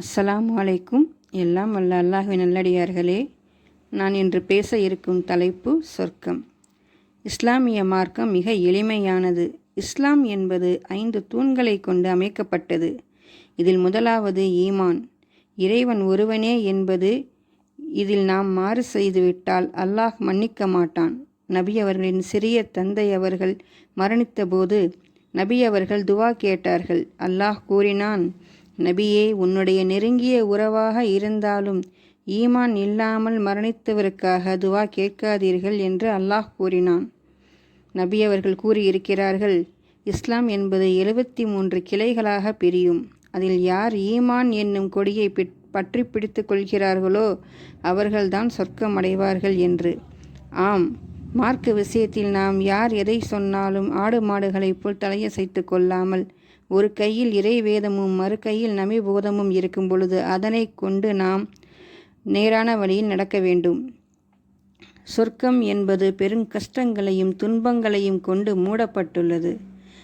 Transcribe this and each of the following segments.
அஸ்ஸலாமு அலைக்கும். எல்லாம் வல்ல அல்லாஹ்வின் நல்லடியார்களே நான் இன்று பேச இருக்கும் தலைப்பு சொர்க்கம். இஸ்லாமிய மார்க்கம் மிக எளிமையானது. இஸ்லாம் என்பது ஐந்து தூண்களை கொண்டு அமைக்கப்பட்டது. இதில் முதலாவது ஈமான். இறைவன் ஒருவனே என்பது இதில் நாம் மாறு செய்துவிட்டால் அல்லாஹ் மன்னிக்க மாட்டான். நபி அவர்களின் சிறிய தந்தை அவர்கள் மரணித்தபோது நபி அவர்கள் துவா கேட்டார்கள். அல்லாஹ் கூறினான் நபியே உன்னுடைய நெருங்கிய உறவாக இருந்தாலும் ஈமான் இல்லாமல் மரணித்தவருக்காக துவா கேட்காதீர்கள் என்று அல்லாஹ் கூறினான். நபி அவர்கள் கூறியிருக்கிறார்கள் இஸ்லாம் என்பது எழுபத்தி மூன்று கிளைகளாக பிரியும். அதில் யார் ஈமான் என்னும் கொடியை பற்றி பிடித்து கொள்கிறார்களோ அவர்கள்தான் சொர்க்கம் அடைவார்கள் என்று. ஆம் மார்க்க விஷயத்தில் நாம் யார் எதை சொன்னாலும் ஆடு மாடுகளைப் போல் தலையசைத்து கொள்ளாமல் ஒரு கையில் இறை வேதமும் மறு கையில் நமிபோதமும் இருக்கும் பொழுது அதனை கொண்டு நாம் நேரான வழியில் நடக்க வேண்டும். சொர்க்கம் என்பது பெருங்கஷ்டங்களையும் துன்பங்களையும் கொண்டு மூடப்பட்டுள்ளது.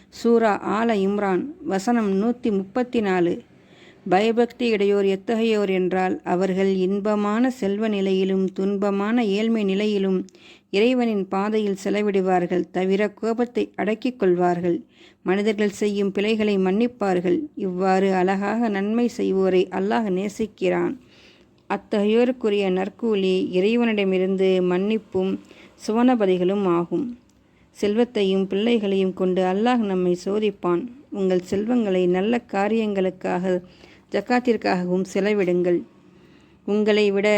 சூரா ஆல இம்ரான் வசனம் நூற்றி முப்பத்தி நாலு பயபக்தி இடையோர் எத்தகையோர் என்றால் அவர்கள் இன்பமான செல்வ நிலையிலும் துன்பமான ஏழ்மை நிலையிலும் இறைவனின் பாதையில் செலவிடுவார்கள் தவிர கோபத்தை அடக்கிக் கொள்வார்கள். மனிதர்கள் செய்யும் பிழைகளை மன்னிப்பார்கள். இவ்வாறு அழகாக நன்மை செய்வோரை அல்லாஹ் நேசிக்கிறான். அத்தகையோருக்குரிய நற்கூலி இறைவனிடமிருந்து மன்னிப்பும் சுவனபதிகளும் ஆகும். செல்வத்தையும் பிள்ளைகளையும் கொண்டு அல்லாஹ் நம்மை சோதிப்பான். உங்கள் செல்வங்களை நல்ல காரியங்களுக்காக ஜக்காத்திற்காகவும் செலவிடுங்கள். உங்களை விட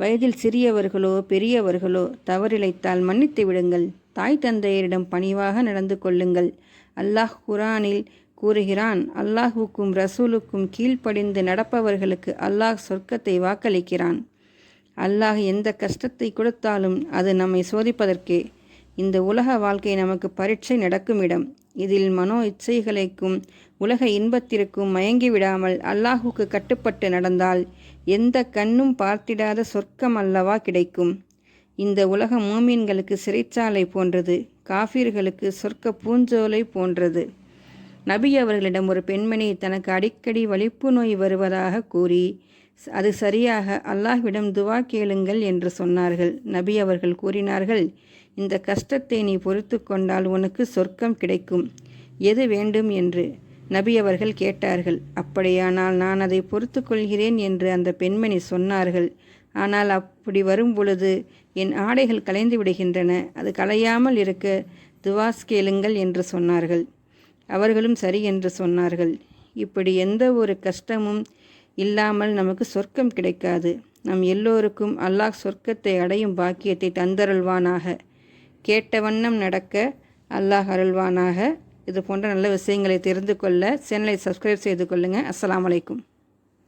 வயதில் சிறியவர்களோ பெரியவர்களோ தவறிழைத்தால் மன்னித்து விடுங்கள். தாய் தந்தையரிடம் பணிவாக நடந்து கொள்ளுங்கள். அல்லாஹ் குரானில் கூறுகிறான் அல்லாஹுக்கும் ரசூலுக்கும் கீழ்ப்படிந்து நடப்பவர்களுக்கு அல்லாஹ் சொர்க்கத்தை வாக்களிக்கிறான். அல்லாஹ் எந்த கஷ்டத்தை கொடுத்தாலும் அது நம்மை சோதிப்பதற்கே. இந்த உலக வாழ்க்கை நமக்கு பரீட்சை நடக்கும் இடம் இதில் மனோ இச்சைகளுக்கும் உலக இன்பத்திற்கும் மயங்கி விடாமல் அல்லாஹுக்கு கட்டுப்பட்டு நடந்தால் எந்த கண்ணும் பார்த்திடாத சொர்க்கம் அல்லவா கிடைக்கும்? இந்த உலக மூமீன்களுக்கு சிறைச்சாலை போன்றது காஃபீர்களுக்கு சொர்க்க பூஞ்சோலை போன்றது. நபி அவர்களிடம் ஒரு பெண்மணி தனக்கு அடிக்கடி வலிப்பு நோய் வருவதாக கூறி அது சரியாக அல்லாஹ்விடம் துவா கேளுங்கள் என்று சொன்னார்கள். நபி அவர்கள் கூறினார்கள் இந்த கஷ்டத்தை நீ பொறுத்து கொண்டால் உனக்கு சொர்க்கம் கிடைக்கும். எது வேண்டும் என்று? நபி அவர்கள் கேட்டார்கள் அப்படியானால் நான் அதை பொறுத்து கொள்கிறேன் என்று அந்த பெண்மணி சொன்னார்கள். ஆனால் அப்படி வரும் பொழுது என் ஆடைகள் கலைந்து விடுகின்றன அது கலையாமல் இருக்க துவாஸ் கேளுங்கள் என்று சொன்னார்கள். அவர்களும் சரி என்று சொன்னார்கள். இப்படி எந்த ஒரு கஷ்டமும் இல்லாமல் நமக்கு சொர்க்கம் கிடைக்காது. நம் எல்லோருக்கும் அல்லாஹ் சொர்க்கத்தை அடையும் பாக்கியத்தை தந்தருள்வானாக. கேட்ட வண்ணம் நடக்க அல்லாஹ் அருள்வானாக. இது போன்ற நல்ல விஷயங்களை தெரிந்து கொள்ள சேனலை சப்ஸ்கிரைப் செய்து கொள்ளுங்கள் அஸ்லாம் அலைக்கும்.